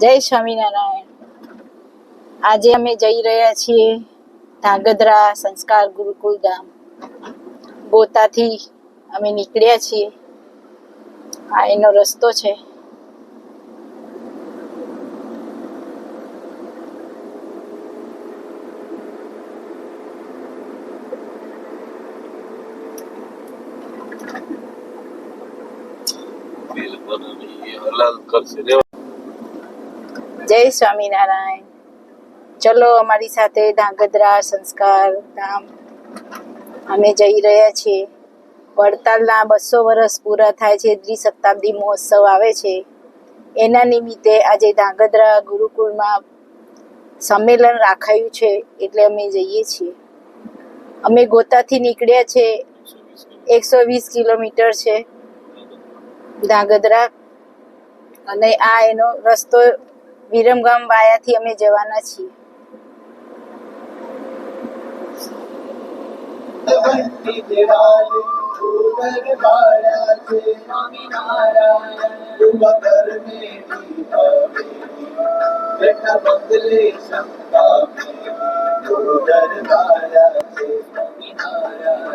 જય સ્વામિનારાયણ. આજે અમે જઈ રહ્યા છીએ ધાંગધ્રા સંસ્કાર ગુરુકુલ ધામ ગોતાથી અમે નીકળ્યા છીએ. આ એનો રસ્તો છે. જય સ્વામિનારાયણ. ચલો અમારી સાથે ધાંગધ્રા સંસ્કાર ધામ. અમે જઈ રહ્યા છીએ. વડતાલના બસો વર્ષ પૂરા થાય છે, દ્વિશતાબ્દી મહોત્સવ આવે છે. એના નિમિત્તે આજે ધાંગધ્રા ગુરુકુળમાં સંમેલન રાખાયું છે, એટલે અમે જઈએ છીએ. અમે ગોતાથી નીકળ્યા છે, એકસો વીસ કિલોમીટર છે ધાંગધ્રા. અને આ એનો રસ્તો વિરમગામ વાયાથી અમે જવાના છીએ.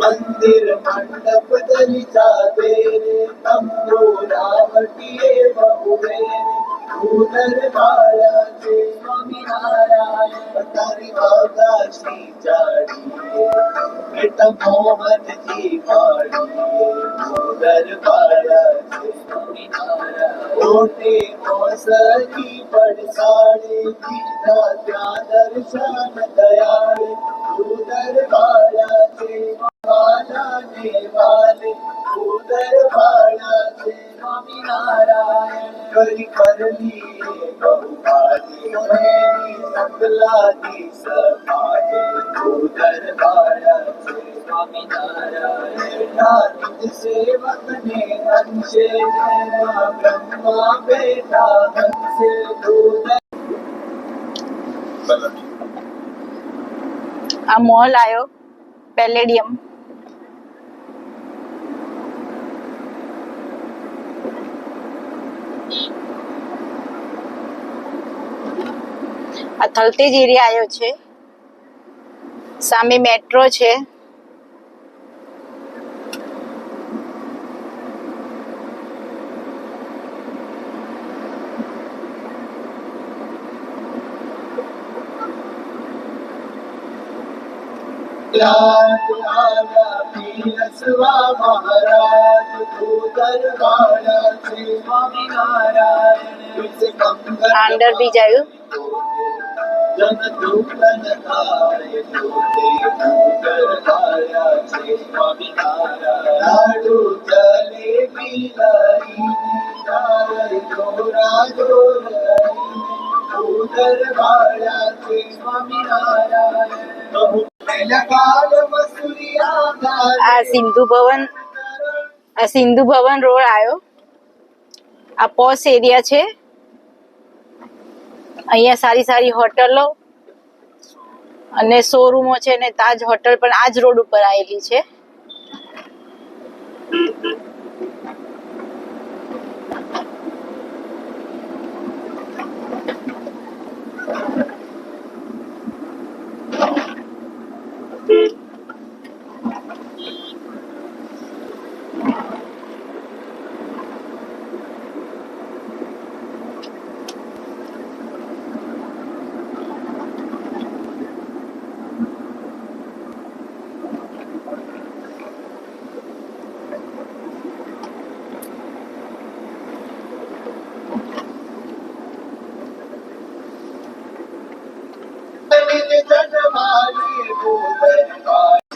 મંદિર મંડપ દલિતા તેરે તંબુ રાવટીએ બહુરે ઉદર બાળા છે સ્વામિનારાયણ તારી વાગાશી ચાડીએ બેટા મોહનજી પાડીએ ઉદર બાળા છે સ્વામિનારાયણ કોટે મોસરી પડસાડે દીધા ત્યાં દર્શન દયાળે ઉદર બાળા છે કરી કરલી અંશે બ્રહ્મા બેઠા આ મોલ આવ્યો પેલેડિયમ. આ થલતેજ એરિયા આવ્યો છે સામે મેટ્રો છે અંદર બી પીરસવા આ સિંધુ ભવન આ સિંધુ ભવન રોડ આવ્યો આ પોસ એરિયા છે. અહીંયા સારી સારી હોટલો અને શોરૂમો છે ને તાજ હોટલ પણ આ જ રોડ ઉપર આવેલી છે નિજ જનમાલી ઉદર બાળા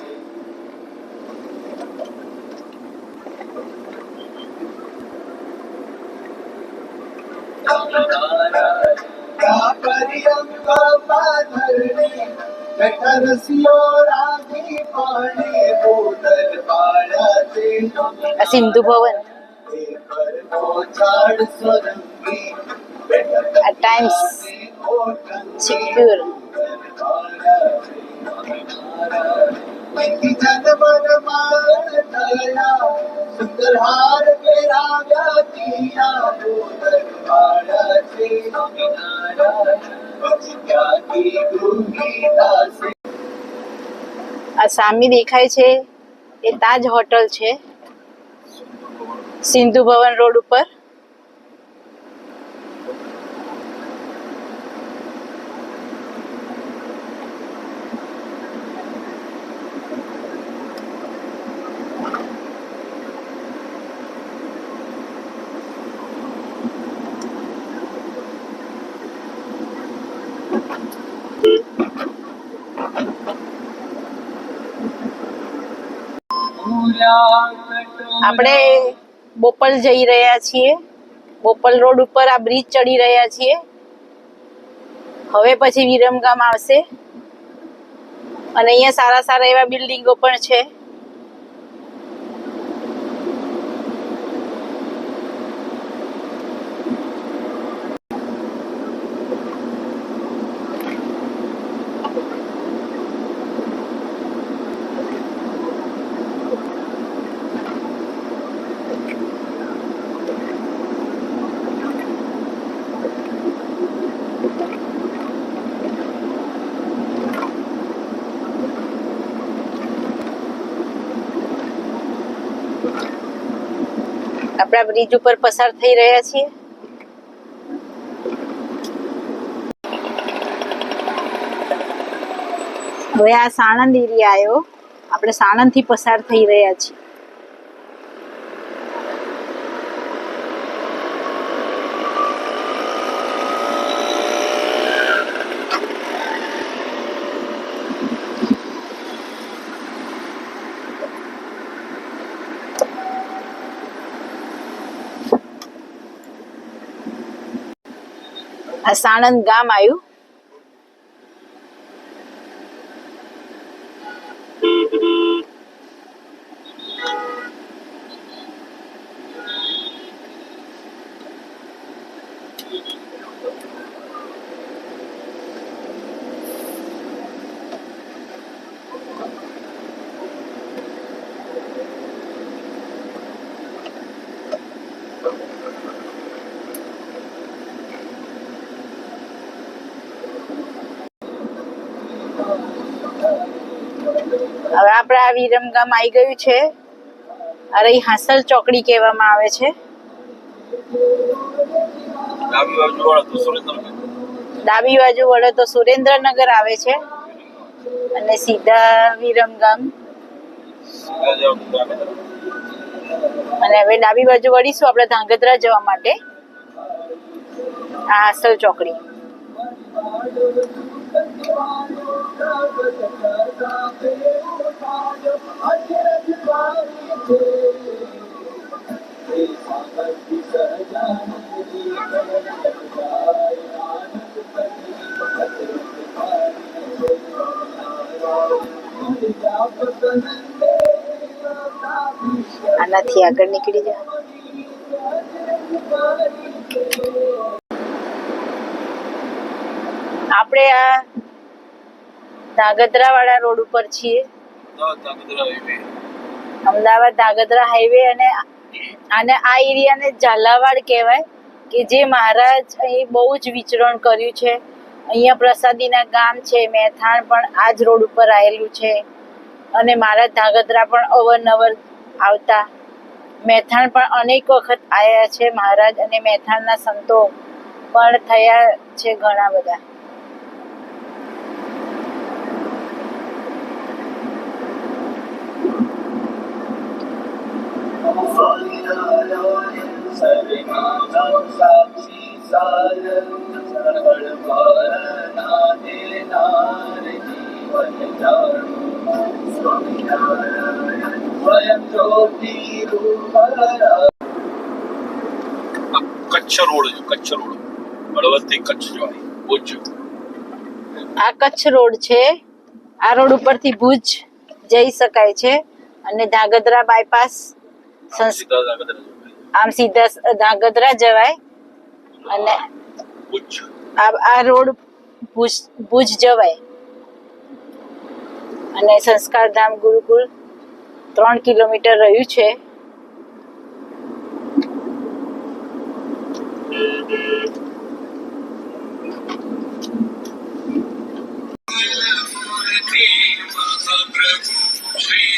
કા પરિયંકા પાધરણે બેઠા રસિયો રાગી પાણે ઉદર બાળા છે આ સિંધુ ભવન પરનો ઝાડ સોરંગી બેઠા આ સામે દેખાય છે. એ તાજ હોટલ છે. સિંધુ ભવન રોડ ઉપર. આપણે બોપલ જઈ રહ્યા છીએ. બોપલ રોડ ઉપર આ બ્રિજ ચડી રહ્યા છીએ. હવે પછી વિરમગામ આવશે. અને અહીંયા સારા સારા એવા બિલ્ડિંગો પણ છે. આપણા બ્રિજ ઉપર પસાર થઈ રહ્યા છીએ. હવે આ સાણંદ એરિયા આવ્યો. આપણે સાણંદથી પસાર થઈ રહ્યા છીએ. આ સાણંદ ગામ આવ્યું હવે આપણે આ વિરમગામ આવી ગયું છે. અરે હાંસલ ચોકડી કહેવામાં આવે છે. ડાબી બાજુ વાળા તો સુરેન્દ્રનગર. આવે છે. અને સીધા વિરમગામ. અને હવે ડાબી બાજુ વળીશું આપણે ધાંગધ્રા જવા માટે. આ હાંસલ ચોકડી. આનાથી આગળ નીકળી જા ધાંગધ્રા વાળા રોડ ઉપર છીએ. અમદાવાદ ધાગદ્રા. હાઈવે અને અને આ એરિયાને ઝાલાવાડ કહેવાય કે જે મહારાજ અહીં બહુ જ વિચરણ કર્યું છે. અહીંયા પ્રસાદીના ગામ છે મેથાણ પણ આ જ રોડ ઉપર આવેલું છે. અને મહારાજ ધાગદ્રા પણ અવરનવર આવતા. મેથાણ પણ અનેક વખત આવ્યા છે મહારાજ અને મેથાણના સંતો પણ થયા છે ઘણા બધા. કચ્છ રોડ છે કચ્છ રોડ હળવદથી કચ્છ જવાય ભુજ આ કચ્છ રોડ છે. આ રોડ ઉપરથી ભુજ જઈ શકાય છે અને ધાગધરા બાયપાસ આમ સીધા ધાંગધ્રા જવાય. અને આ રોડ ભુજ ભુજ જવાય. અને સંસ્કાર ધામ ગુરુકુલ ત્રણ કિલોમીટર રહ્યું છે. પ્રભુ શ્રી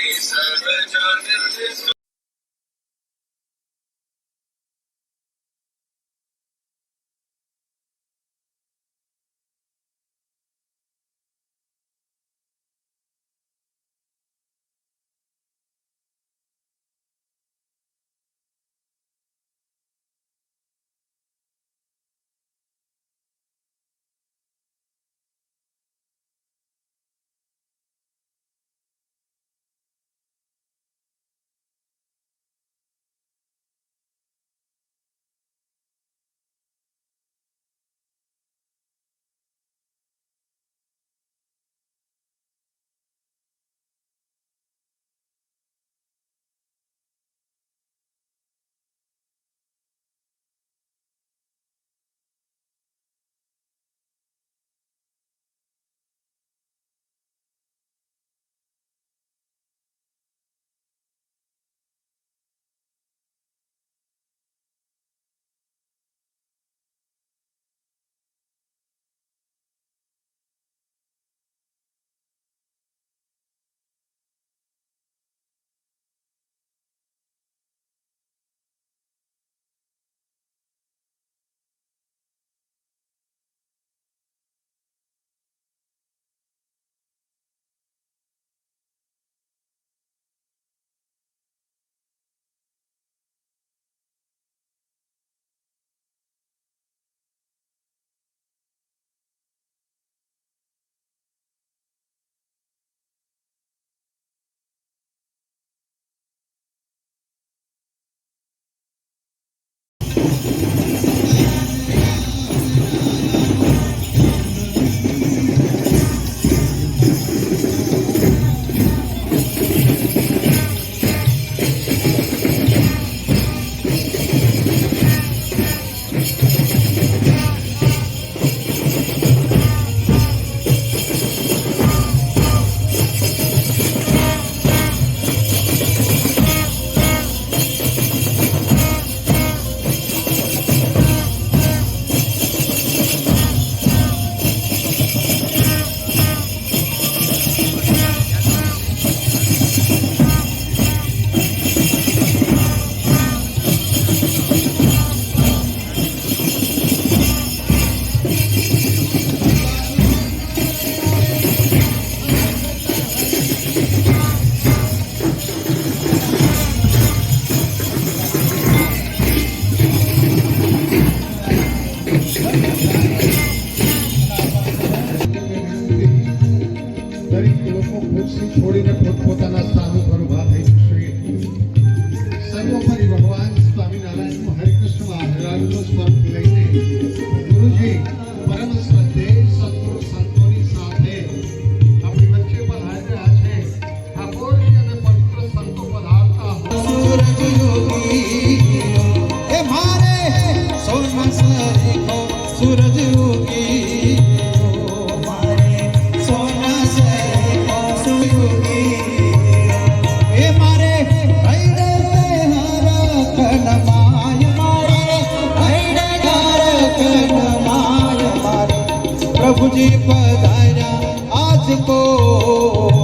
બાપુજી પધાર્યા આજ કો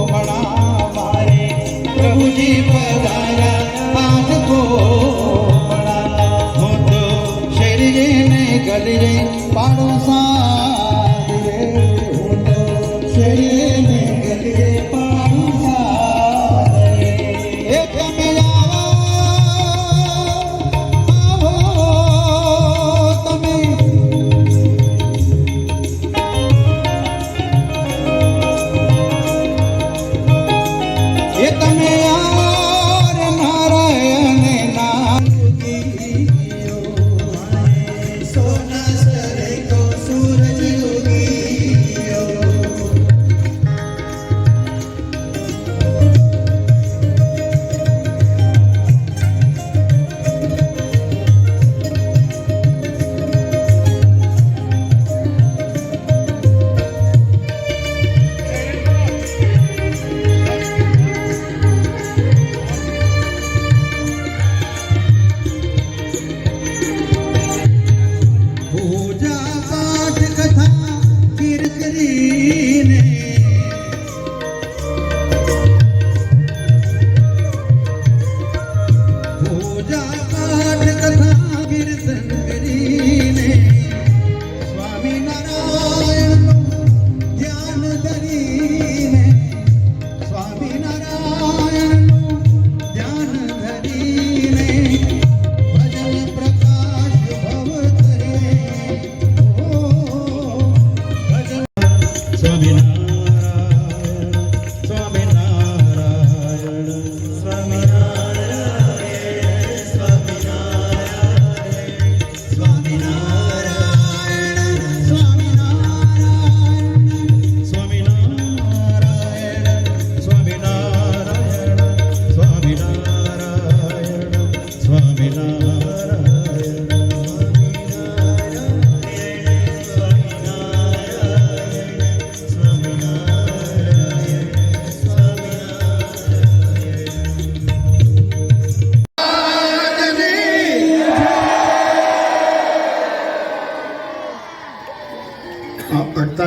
ભણાવારે પ્રભુજી પધાર્યા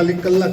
અડતાલીસ કલાક